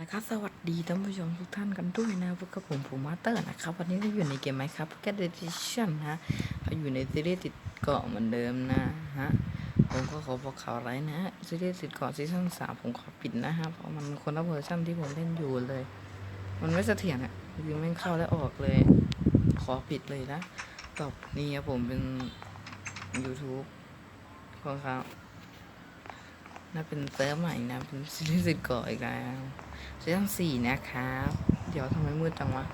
ละครับสวัสดีท่านผู้ชมทุกท่านกันด้วยนะพบกับผมผมมาเตอร์นะครับ วันนี้เราอยู่ในเกมไหมครับแกเดดิชั่นนะเราอยู่ในซีรีส์ติดเกาะเหมือนเดิมนะฮะผมก็ขอบอกข่าวไรนะซีรีส์ติดเกาะซีซั่นสามผมขอปิดนะฮะเพราะมันคนละเวอร์ชันที่ผมเล่นอยู่เลย มันไม่เสถียรอะคือไม่เข้าและออกเลย ขอปิดเลยนะตอบนี่ครับผมเป็น YouTube ของเขาน่าเป็นเซิร์ฟใหม่นะเป็นซีรีส์ติดเกาะอีกแล้ว ซีซั่นสี่นะครับเดี๋ยวทำไมมืดจังวะ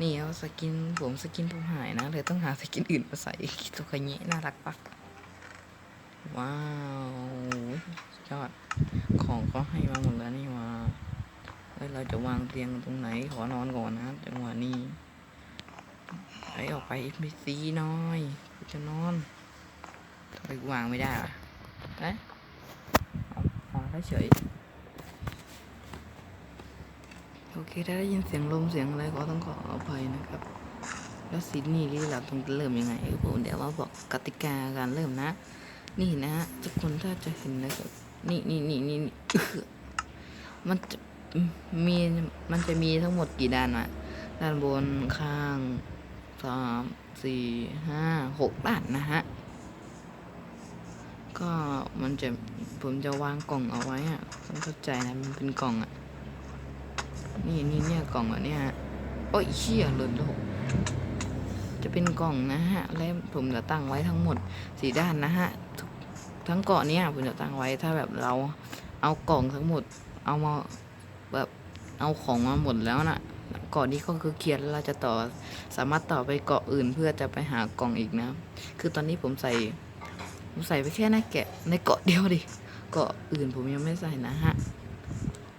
นี่เอาสกินผมสกินผมหายนะเลยต้องหาสกินอื่นมาใส่ตัวขยะน่ารักปะว้าวยอดของก็ให้มาหมดแล้วนี่ว่าเฮ้ยเราจะวางเตียงตรงไหนขอนอนก่อนนะจังหวะนี้ไปออกไป NPC หน้อยกูจะนอนทำไมวางไม่ได้วะเอ๊ะเอาวางได้เฉย โอเคถ้าได้ยินเสียงลมเสียงอะไรก็ต้องขออภัยนะครับ แล้วซีนี่ที่เราต้องเริ่มยังไงผมเดี๋ยวมาบอกกติกาการเริ่มนะ นี่นะฮะทุกคนถ้าจะเห็นนะครับนี่นี่นี่นี่นี่มันจะมีมันจะมีทั้งหมดกี่ด้านวะด้านบนข้างสามสี่ห้าหกด้านนะฮะก็มันจะผมจะวางกล่องเอาไว้อะต้องเข้าใจนะมันเป็นกล่องอะ นี่นี่เนี่ยกล่องอันเนี้ยฮะโอ้ยเชี่ยหล่นโลกจะเป็นกล่องนะฮะ แล้วผมจะตั้งไว้ทั้งหมดสี่ด้านนะฮะ ทั้งเกาะเนี้ยผมจะตั้งไว้ถ้าแบบเราเอากล่องทั้งหมด เอามาแบบเอาของมาหมดแล้วนะเกาะนี้ก็คือเคลียร์แล้วเราจะต่อสามารถต่อไปเกาะอื่นเพื่อจะไปหากล่องอีกนะ คือตอนนี้ผมใส่ ผมใส่ไปแค่ในแกะในเกาะเดียวดิ เกาะอื่นผมยังไม่ใส่นะฮะ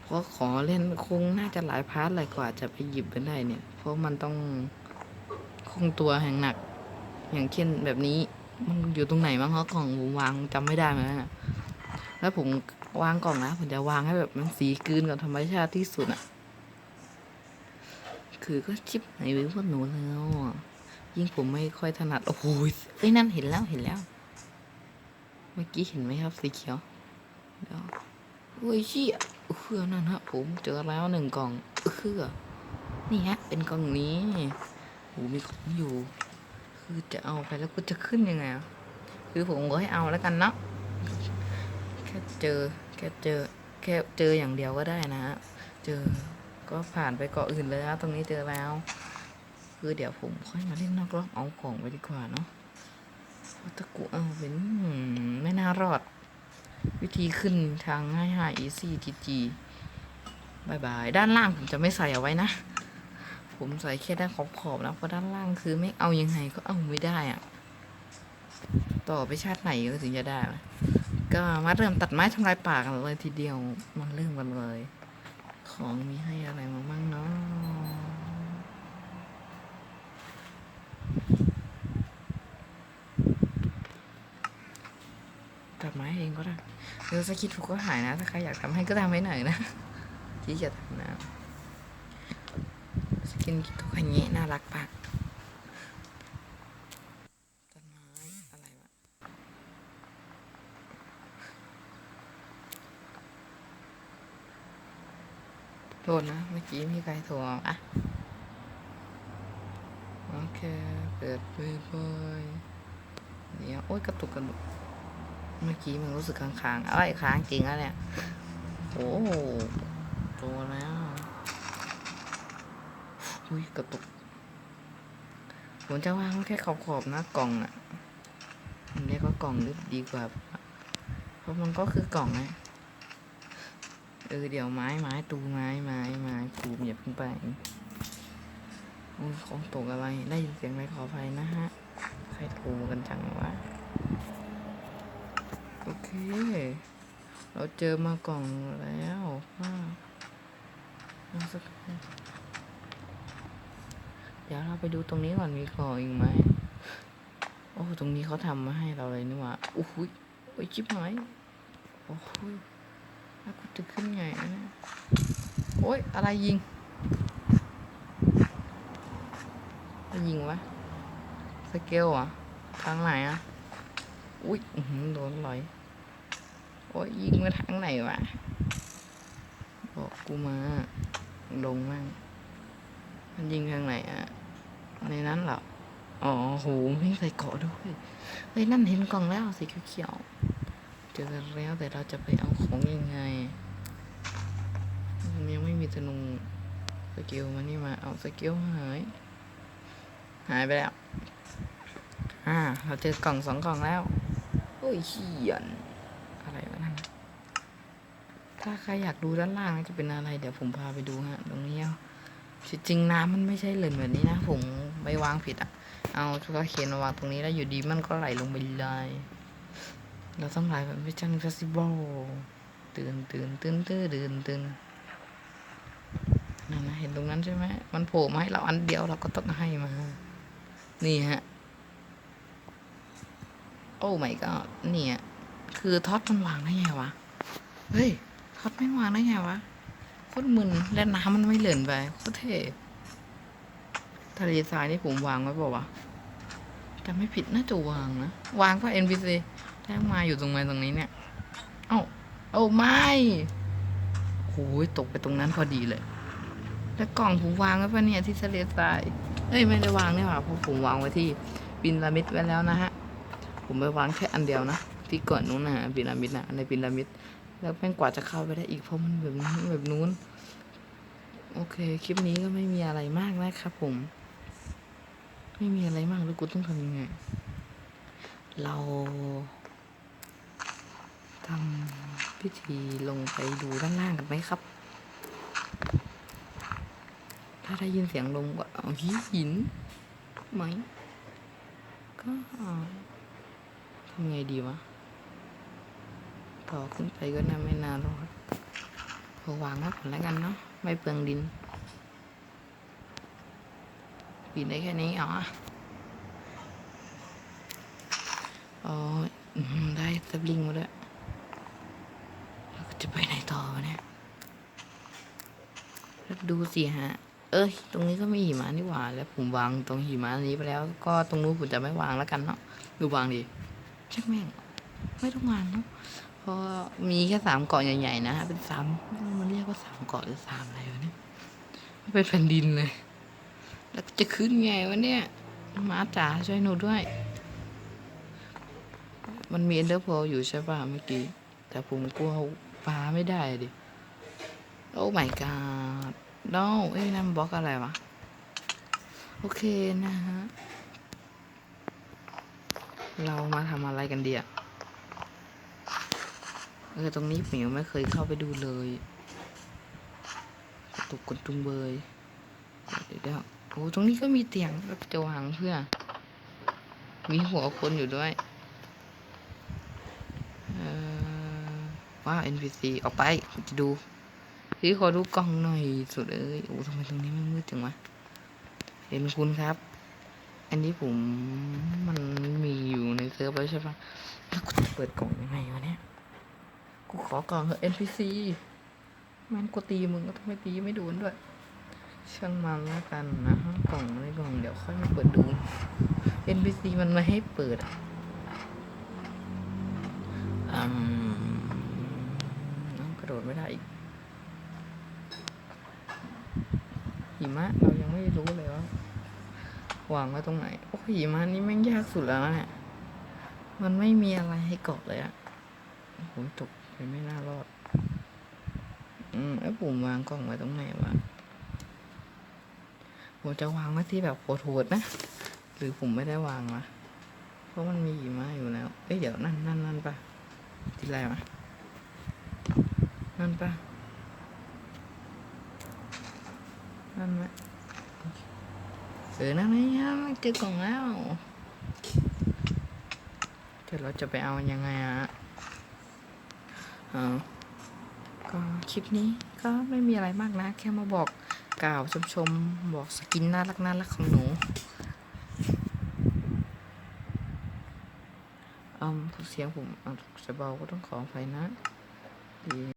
เพราะขอเล่นคงน่าจะหลายพาร์ทเลยกว่าจะไปหยิบกันได้เนี่ย เพราะมันต้องคงตัวแห่งหนัก อย่างเช่นแบบนี้มันอยู่ตรงไหนบ้างเขากล่องผมวางจำไม่ได้เหมือนกันะแล้วผมวางกล่องนะผมจะวางให้แบบมันสีกืนกับธรรมชาติที่สุดอะ คือก็ชิปไหนวิวพวกหนูแล้วยิ่งผมไม่ค่อยถนัดโอ้โหเอ้ยนั่นเห็นแล้วเห็นแล้ว เมื่อกี้เห็นไหมครับสีเขียวเดี๋ยวโอ้ยเชี่ย เคือนั่นฮะผมเจอแล้วหนึ่งกล่องเคือนี่ฮะ เป็นกล่องนี้โอ้มีของอยู่ คือจะเอาไปแล้วกูจะขึ้นยังไงอะคือผมก็ให้เอาแล้วกันเนาะแค่เจอ แค่เจอ แค่เจออย่างเดียวก็ได้นะฮะเจอก็ผ่านไปเกาะอื่นเลยนะตรงนี้เจอแล้ว คือเดี๋ยวผมค่อยมาเล่นนอกรอบเอาของไปดีกว่าเนาะเพราะถ้ากูเอาเป็นไม่น่ารอด วิธีขึ้นทางง่าย ๆ easy GG บายบาย ด้านล่างผมจะไม่ใส่เอาไว้นะ ผมใส่แค่ด้านขอบๆนะเพราะด้านล่างคือไม่เอายังไงก็เอาไม่ได้อะต่อไปชาติไหนก็ถึงจะได้ ก็มาเริ่มตัดไม้ทำลายป่ากันเลยทีเดียวมันเริ่มกันเลย ของมีให้อะไรมาบ้างเนาะตัดไม้เองก็ได้ เดี๋ยวสกิทถูกก็หายนะ ถ้าใครอยากทำให้ก็ทำให้หน่อยนะที่จะทำนะ สกินทุกคนนี้น่ารักปากต้นไม้อะไรวะโทษนะ เมื่อกี้มีใครโทรมาอะโอเคเปิดเปิดเปิดเดี๋ยวโอ๊ยกระตุกกระตุก เมื่อกี้มันรู้สึกค้างๆเอ้ยค้างจริงแล้วเนี่ย โอ้โหโตแล้วอุ้ยกระตุกผมจะวางแค่ขอบๆนะกล่องอะผมเรียกว่ากล่องลึกดีกว่า เพราะมันก็คือกล่องนะเออเดี๋ยวไม้ไม้ตูไม้ไม้ไม้ปูอย่าเพิ่งไปอุ้ยของตกอะไรได้ยินเสียงอะไรขออภัยนะฮะใครโทรกันจังวะ โอเค เราเจอมากล่องแล้วว่าเดี๋ยวเราไปดูตรงนี้ก่อนมีของอีกไหมโอ้ตรงนี้เขาทำมาให้เราเลยนี่หว่าโอ้โหยโอ้ยชิบหายโอ้โหยแล้วกูจะขึ้นไงนะโอ้ยอะไรยิงอะไรยิงวะสเกลเหรอะทางไหนอะ อุ้ยหือโดนลอย โอ้ยยิงมาทางไหนวะ บอกกูมา ลงมั่งมันยิงทางไหนอะในนั้นเหรอ อ๋อโหไม่ใส่เกาะด้วยเฮ้ยนั่นเห็นกล่องแล้วสีเขียวๆเจอกันแล้วแต่เราจะไปเอาของยังไงมันยังไม่มีธนูสกิลมานี่มาเอาสกิลหายหายไปแล้ว อ่า เราเจอกล่องสองกล่องแล้ว โอ้ยเขียน อะไรวะนั่นถ้าใครอยากดูด้านล่างจะเป็นอะไร เดี๋ยวผมพาไปดูฮะ ตรงนี้จริงๆน้ำมันไม่ใช่เหลือนแบบนี้นะ ผมไปวางผิดอะ เอาก็เขียนมาวางตรงนี้แล้วอยู่ดีมันก็ไหลลงไปเลยเราต้องไหลแบบวิจันเฟสติวัลตื่นตื่นตื่นตื่นตื่นตื่นนั่นนะเห็นตรงนั้นใช่ไหมมันโผล่มาให้เราอันเดียวเราก็ต้องให้มา นี่ฮะ โอ้ my god เนี่ย คือท็อตมันวางได้ไงวะ เฮ้ยท็อตไม่วางได้ไงวะโคตรมึนและน้ำมันไม่เหลือนไปโคตรเท่ทะเลทรายนี่ผมวางไว้เปล่าวะจะไม่ผิดน่าจะวางนะ วางก็ NPC แท้มาอยู่ตรงไหนตรงนี้เนี่ย เอ้า เอ้าไม่โอ้ยตกไปตรงนั้นพอดีเลย แล้วกล่องผมวางไว้ปะเนี่ยที่ทะเลทราย เอ้ยไม่ได้วางนี่หว่าเพราะผมวางไว้ที่ปิรามิดไว้แล้วนะฮะ ผมไปวางแค่อันเดียวนะ ที่ก่อนนู้นนะพีระมิดนะในพีระมิด แล้วแม่งกว่าจะเข้าไปได้อีกเพราะมันแบบนู้นแบบนู้น โอเค คลิปนี้ก็ไม่มีอะไรมากนะครับผม ไม่มีอะไรมากแล้วกูต้องทำยังไง เราทำพิธีลงไปดูด้านล่างกันไหมครับ ถ้าได้ยินเสียงลมก็เอาหินไหมก็ ทำไงดีวะ ต่อขึ้นไปก็น่าไม่นานหรอกพอวางไว้ก่อนแล้วกันเนาะ ไม่เปลืองดิน ปีนได้แค่นี้อ๋ออ๋ออื้อหือได้สปริงมาด้วยแล้วก็จะไปไหนต่อวะเนี่ยแล้วดูสิฮะ เอ้ย ตรงนี้ก็มีหิมะนี่หว่า แล้วผมวางตรงหิมะนี้ไปแล้ว ก็ตรงนู้นผมจะไม่วางแล้วกันเนาะดูวางดิ ช่างแม่งไม่ต้องวางเนาะเพราะมีแค่สามเกาะใหญ่ๆนะเป็นสามมันเรียกว่าสามเกาะหรือสามอะไรวะเนี่ยไม่เป็นแผ่นดินเลย แล้วจะขึ้นไงวะเนี่ยมาจ๋าช่วยหนูด้วย มันมีเอนเดอร์โพอยู่ใช่ป่ะเมื่อกี้ แต่ผมกลัวปลาไม่ได้ดิ โอ้ my god โน้เอ้ยนั่นบล็อกอะไรวะ โอเคนะฮะ เรามาทำอะไรกันเดีอะเออตรงนี้หมิวไม่เคยเข้าไปดูเลยตุกกดจุงเบยเดี๋ยวเดี๋ยวโอ้ตรงนี้ก็มีเตียงแล้วจะวางเพื่อ มีหัวคนอยู่ด้วยเอ่อว้า NPC ออกไปจะดูพี่ขอดูกล้องหน่อยสุดเอ้ยโอ้ทำไมตรงนี้มันมืดจังวะเห็นคุณครับ อันนี้ผมมันมีอยู่ในเซิร์ฟแล้วใช่ปะแล้วกูจะเปิดกล่องยังไงวะเนี่ย กูขอกล่องเถอะ NPC มันกูตีมึงก็ทำไมตีไม่โดนด้วย ช่างมันแล้วกันนะฮะกล่องในกล่องเดี๋ยวค่อยมาเปิดดู NPC มันมาให้เปิดอะอืมน้องกระโดดไม่ได้อีกหิมะเรายังไม่รู้เลยว่า วางไว้ตรงไหน โอ้ยหิมะนี่แม่งยากสุดแล้วนะเนี่ย มันไม่มีอะไรให้เกาะเลยอะโอ้โหตกไปไม่น่ารอด อืมไอ้ปุ่มวางกล่องไว้ตรงไหนวะ ผมจะวางไว้ที่แบบโหดๆนะ หรือผมไม่ได้วางวะเพราะมันมีหิมะอยู่แล้ว เอ้ยเดี๋ยวนั่นนั่นนั่นปะที่ไรวะ นั่นปะนั่นไหม เออนั่นไงเจอกล่องแล้วเดี๋ยวเราจะไปเอายังไงอะเอาก็คลิปนี้ก็ไม่มีอะไรมากนะ แค่มาบอกกล่าวชมชมบอกสกินน่ารักน่ารักของหนูอืมเสียงผมจจะเบาก็ต้องขออภัยนะดี